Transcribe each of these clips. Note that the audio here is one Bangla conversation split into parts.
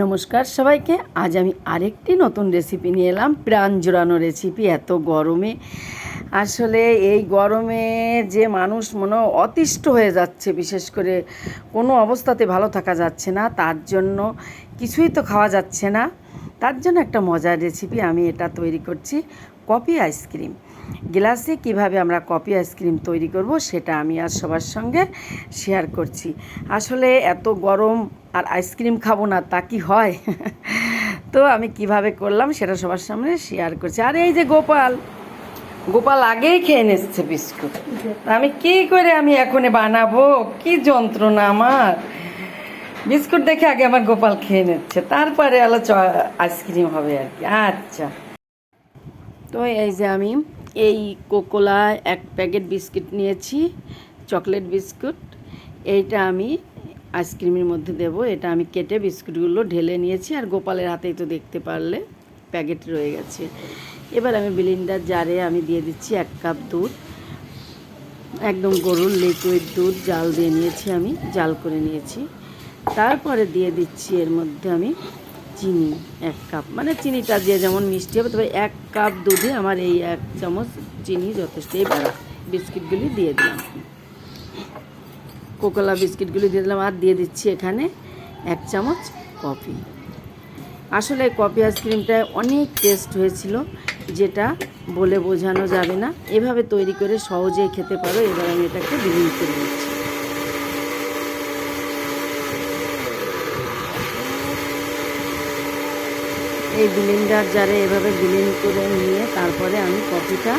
নমস্কার সবাইকে। আজ আমি আরেকটি নতুন রেসিপি নিয়ে এলাম। প্রাণ জোড়ানো রেসিপি এত গরমে। আসলে এই গরমে যে মানুষ মনে অতিষ্ঠ হয়ে যাচ্ছে, বিশেষ করে কোনো অবস্থাতে ভালো থাকা যাচ্ছে না, তার জন্য কিছুই তো খাওয়া যাচ্ছে না। তার জন্য একটা মজার রেসিপি আমি এটা তৈরি করছি, কফি আইসক্রিম গ্লাসে কীভাবে আমরা কফি আইসক্রিম তৈরি করব সেটা আমি আজ সবার সঙ্গে শেয়ার করছি। আসলে এত গরম আর আইসক্রিম খাব না, তা কি হয়? তো আমি কীভাবে করলাম সেটা সবার সামনে শেয়ার করছি। আর এই যে গোপাল গোপাল আগেই খেয়ে নিচ্ছে বিস্কুট। আমি কি করে আমি এখন বানাবো? কি যন্ত্রণা আমার। বিস্কুট দেখে আগে আমার গোপাল খেয়ে নিচ্ছে, তারপরে আলো আইসক্রিম হবে আর কি। আচ্ছা। তো এই যে আমি এই কোকোলা এক প্যাকেট বিস্কিট নিয়েছি, চকলেট বিস্কুট। এইটা আমি আইসক্রিমের মধ্যে দেব। এটা আমি কেটে বিস্কুটগুলো ঢেলে নিয়েছি আর গোপালের হাতেই তো দেখতে পারলে প্যাকেট রয়ে গেছে। এবার আমি বিলিন্ডার জারে আমি দিয়ে দিচ্ছি এক কাপ দুধ। একদম গরুর লিকুইড দুধ, জাল দিয়ে নিয়েছি আমি, জাল করে নিয়েছি। তারপরে দিয়ে দিচ্ছি এর মধ্যে আমি চিনি, এক কাপ। মানে চিনিটা যে যেমন মিষ্টি হবে, তবে এক কাপ দুধে আমার এই এক চামচ চিনি যথেষ্ট। এবার বিস্কিটগুলি দিয়ে দিলাম। কোকোলা বিস্কিটগুলি দিয়ে দিলাম আর দিয়ে দিচ্ছি এখানে এক চামচ কফি। আসলে কফি আইসক্রিমটা অনেক টেস্ট হয়েছিল, যেটা বলে বোঝানো যাবে না। এভাবে তৈরি করে সহজেই খেতে পারো। এবার আমি এটাকে বিলীন করে দিচ্ছি এই বিলিন্ডার জারে এভাবে বিলিন করে নিয়ে তারপরে আমি কফিটা,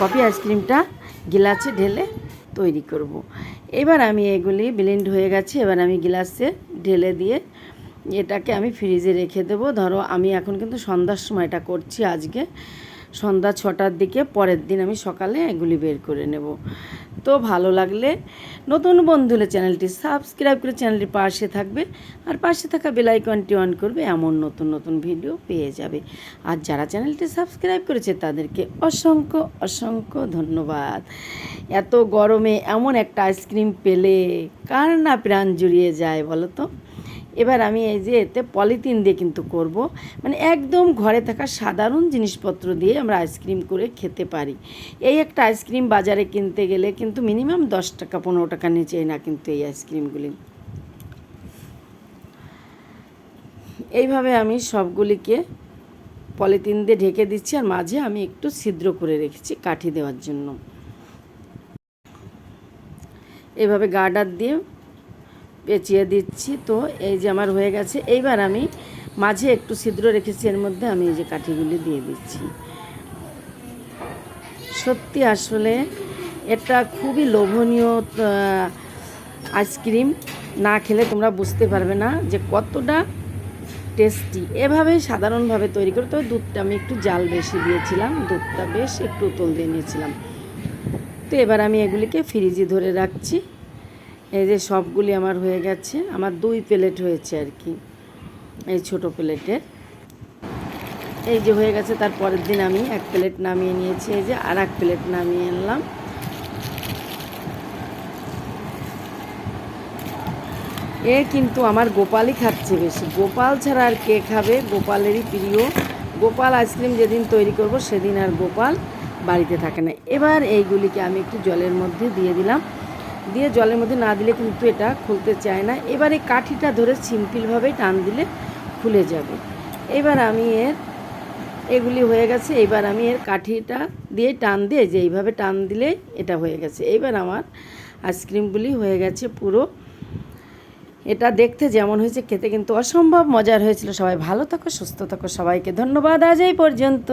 কফি আইসক্রিমটা গিলাসে ঢেলে তৈরি করব। এবার আমি এগুলি ব্লেন্ড হয়ে গেছে, এবার আমি গ্লাসে ঢেলে দিয়ে এটাকে আমি ফ্রিজে রেখে দেবো ধরো আমি এখন কিন্তু সন্ধ্যার সময় এটা করছি আজকে, সন্ধ্যা ছটার দিকে, পরের দিন আমি সকালে এগুলি বের করে নেব তো ভালো লাগলে নতুন বন্ধু হলে চ্যানেলটি সাবস্ক্রাইব করে চ্যানেলটির পাশে থাকবে আর পাশে থাকা বেলাইকনটি অন করবে এমন নতুন নতুন ভিডিও পেয়ে যাবে। আর যারা চ্যানেলটি সাবস্ক্রাইব করেছে তাদেরকে অসংখ্য অসংখ্য ধন্যবাদ। এত গরমে এমন একটা আইসক্রিম পেলে কার না প্রাণ জুড়িয়ে যায় বলো তো? এবার আমি এই যে এতে পলিথিন দিয়ে কিন্তু করব। মানে একদম ঘরে থাকা সাধারণ জিনিসপত্র দিয়ে আমরা আইসক্রিম করে খেতে পারি। এই একটা আইসক্রিম বাজারে কিনতে গেলে কিন্তু মিনিমাম দশ টাকা, পনেরো টাকা নিচে না কিন্তু এই আইসক্রিমগুলি। এইভাবে আমি সবগুলিকে পলিথিন দিয়ে ঢেকে দিচ্ছি আর মাঝে আমি একটু ছিদ্র করে রেখেছি কাঠি দেওয়ার জন্য। এভাবে গার্ডার দিয়ে পেঁচিয়ে দিচ্ছি। তো এই যে আমার হয়ে গেছে। এইবার আমি মাঝে একটু ছিদ্র রেখেছি, এর মধ্যে আমি এই যে কাঠিগুলি দিয়ে দিচ্ছি। সত্যি আসলে এটা খুবই লোভনীয় আইসক্রিম না খেলে তোমরা বুঝতে পারবে না যে কতটা টেস্টি এভাবেই সাধারণভাবে তৈরি করে, তবে দুধটা আমি একটু জাল বেশি দিয়েছিলাম। দুধটা বেশ একটু উতল দিয়ে নিয়েছিলাম। তো এবার আমি এগুলিকে ফ্রিজে ধরে রাখছি। এই যে সবগুলি আমার হয়ে গেছে, আমার দুই প্লেট হয়েছে আর কি, এই ছোট প্লেটে এই যে হয়ে গেছে, তার পরের দিন আমি এক প্লেট নামিয়ে নিয়েছি, এই যে আর এক প্লেট নামিয়ে আনলাম। এ কিন্তু আমার গোপালই খাচ্ছে বেশি। গোপাল ছাড়া আর কে খাবে? গোপালেরই প্রিয়। গোপাল আইসক্রিম যেদিন তৈরি করব, সেদিন আর গোপাল বাড়িতে থাকে না। এবার এইগুলিকে আমি একটু জলের মধ্যে দিয়ে দিলাম। দিয়ে জলের মধ্যে না দিলে কিন্তু এটা খুলতে চায় না। এবার এই কাঠিটা ধরে সিম্পলভাবে টান দিলে খুলে যাবে। এবার আমি এর এগুলি হয়ে গেছে। এবার আমি এর কাঠিটা দিয়ে টান দিয়ে যে এইভাবে টান দিলে এটা হয়ে গেছে। এইবার আমার আইসক্রিমগুলি হয়ে গেছে পুরো। এটা দেখতে যেমন হয়েছে, খেতে কিন্তু অসম্ভব মজার হয়েছিল। সবাই ভালো থাকো, সুস্থ থাকো, সবাইকে ধন্যবাদ। আজ এই পর্যন্ত।